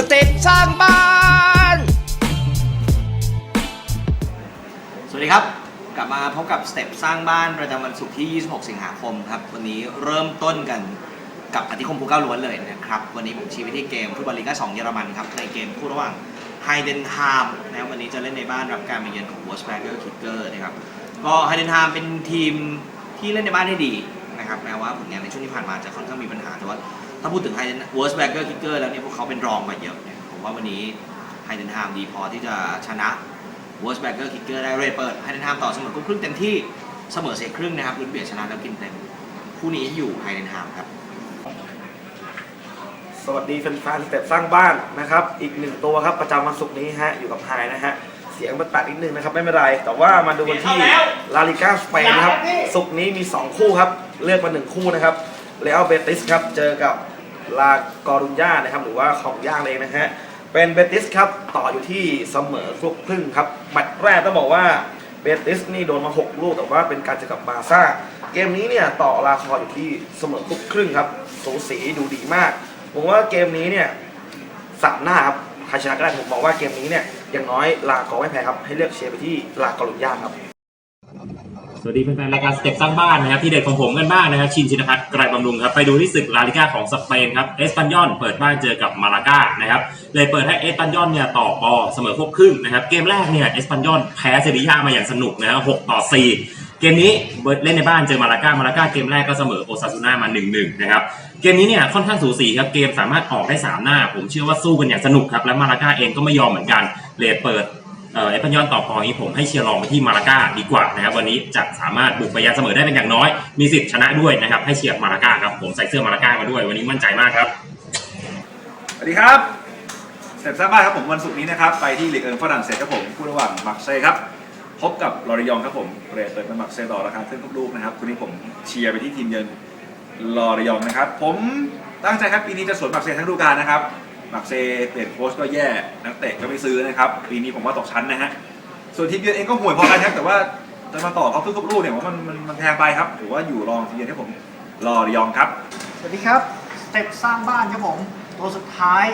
สเต็ปสร้างบ้าน สวัสดีครับ กลับมาพบกับสเต็ปสร้างบ้านประจำวันศุกร์ที่ 26 สิงหาคมครับ วันนี้เริ่มต้นกันกับอธิคมภูเก้าล้วนเลยนะครับ วันนี้ผมชี้ไปที่เกมฟุตบอลลีกา2เยอรมันครับในเกมคู่ระหว่างไฮเดนฮามนะวันนี้จะเล่นในบ้านรับการมาเยือนของวอสแบเกอร์คิกเกอร์นะครับก็ไฮเดนฮามเป็นทีมที่เล่นในบ้านได้ดีนะครับแม้ว่าผลงานในช่วงที่ผ่านมาจะค่อนข้างมีปัญหาแต่ว่า ถ้าพูดถึงไฮเดนวอสแบเกอร์คิกเกอร์แล้วเนี่ยพวกเขาเป็นรองมาเยอะเนี่ยผมว่าวันนี้ไฮเดนฮามดีพอที่จะชนะวอสแบเกอร์คิกเกอร์ได้เรทเปิดไฮเดนฮามต่อเสมอครึ่งเต็มที่เสมอเสียครึ่งนะครับลุ้นเบียดชนะแล้วกินเต็มคู่นี้อยู่ไฮเดนฮามครับสวัสดีแฟนๆสเต็ปสร้างบ้านนะครับ อีกหนึ่งตัวครับประจำวันศุกร์นี้ฮะอยู่กับไฮนะฮะเสียงมันตัดนิดนึงนะครับไม่เป็นไร แต่ว่ามาดูกันที่ลาลิก้าสเปนนะครับศุกร์นี้มี 2 คู่ครับ เลือกมาหนึ่งคู่นะครับเลอัลเบติสครับเจอกับ ลากอรุญญานะครับหรือว่าของย่างเลยนะฮะเป็นเบติสครับต่ออยู่ที่เสมอคลุกครึ่งครับแมตช์แรกต้องบอกว่าเบติสนี่โดนมา 6 ลูกแต่ว่าเป็นการเจอกับบาซ่า เกมนี้เนี่ยต่อราคออยู่ที่เสมอคลุกครึ่งครับสูสีดูดีมากผมว่าเกมนี้เนี่ยสามหน้าครับใครชนะก็ได้ผมมองว่าเกมนี้เนี่ยอย่างน้อยลากอไม่แพ้ครับให้เลือกเชียร์ไปที่ลากอลุนย่าครับ วัสดีแฟนๆรายการสเต็ปสร้างบ้านนะครับที่เด็ดของผมกันบ้างนะครับชินชินพัฒน์ไกรบำรุงครับไปดูที่ศึกลาลิก้าของสเปนครับเอสปันยอนเปิดบ้านเจอกับมาลาก้านะครับเลยเปิดให้เอสปันยอนเนี่ยต่อกอเสมอควบครึ่งนะครับเกมแรกเนี่ยเอสปันยอนแพ้เซบีย่ามาอย่างสนุกนะครับหกต่อสี่เกมนี้เล่นในบ้านเจอมาลาก้ามาลาก้าเกมแรกก็เสมอโอซาซูน่ามา1นหนึ่งนะครับเกมนี้เนี่ยค่อนข้างสูสีครับเกมสามารถออกได้สามหน้า ผมเชื่อว่าสู้กันอย่างสนุกครับและมาลาก้าเองก็ไม่ยอมเหมือนกันเลทเปิด เอ่อเอสปันยอนต่อพอนี้ผมให้เชียร์ลองไปที่มาลาก้าดีกว่านะครับวันนี้จะสามารถบุกไปยันเสมอได้เป็นอย่างน้อย มีสิทธิ์ชนะด้วยนะครับ ให้เชียร์มาลาก้าครับผมใส่เสื้อมาลาก้ามาด้วย วันนี้มั่นใจมากครับสวัสดีครับสเต็ปสร้างบ้าครับผมวันศุกร์นี้นะครับไปที่ลีกเอิงฝรั่งเศสครับผมคู่ระหว่างมักเซ่ครับพบกับลอริยองครับผมเรทเปิดเป็นมักเซ่ต่อราคาขึ้นทุกลูกนะครับคุณนี้ผมเชียร์ไปที่ทีมเยือนลอริยองนะครับผมตั้งใจครับปีนี้จะสวนมักเซ่ทั้งฤดูกาลนะครับ มักเซ่เปลี่ยนโค้ชก็แย่ นักเตะก็ไม่ซื้อนะครับ ปีนี้ผมว่าตกชั้นนะฮะ ส่วนทีมเยือนเองก็ห่วยพอกันครับ แต่ว่าจะมาต่อเขาทุกๆลูกเนี่ยผมว่ามันมันมันแพงไปครับถือว่าอยู่รองทีมเยือนให้ผมลอริยองครับ สวัสดีครับสเต็ปสร้างบ้านครับผม ตัวสุดท้าย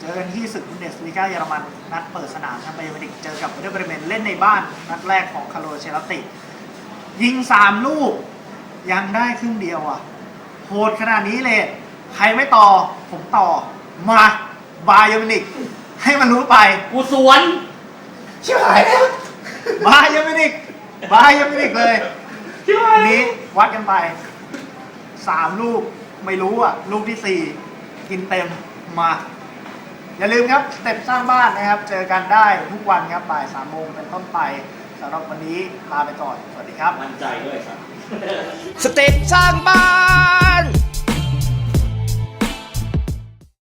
เจอกันที่ศึกบุนเดสลีกาเยอรมัน นัดเปิดสนามทางไบเยอร์มิวนิกเจอกับเวเดอร์เบรเมนเล่นในบ้าน นัดแรกของคาร์โลเชลติ ยิง3ลูก ยังได้ครึ่งเดียวอะโหดขนาดนี้เลย ใครไม่ต่อผมต่อ มาบาเยอร์มิวนิก ให้มันรู้ไป กูสวน ชิบหายแล้วบาเยอร์มิวนิกบาเยอร์มิวนิกเลยวันนี้วัดกันไปสามลูกไม่รู้อะ ลูกที่สี่กินเต็มมา อย่าลืมครับสเต็ปสร้างบ้านนะครับ เจอกันได้ทุกวันครับบ่ายสามโมงเป็นต้นไปสำหรับวันนี้ลาไปก่อน สวัสดีครับ มั่นใจด้วยครับสเต็ปสร้างบ้า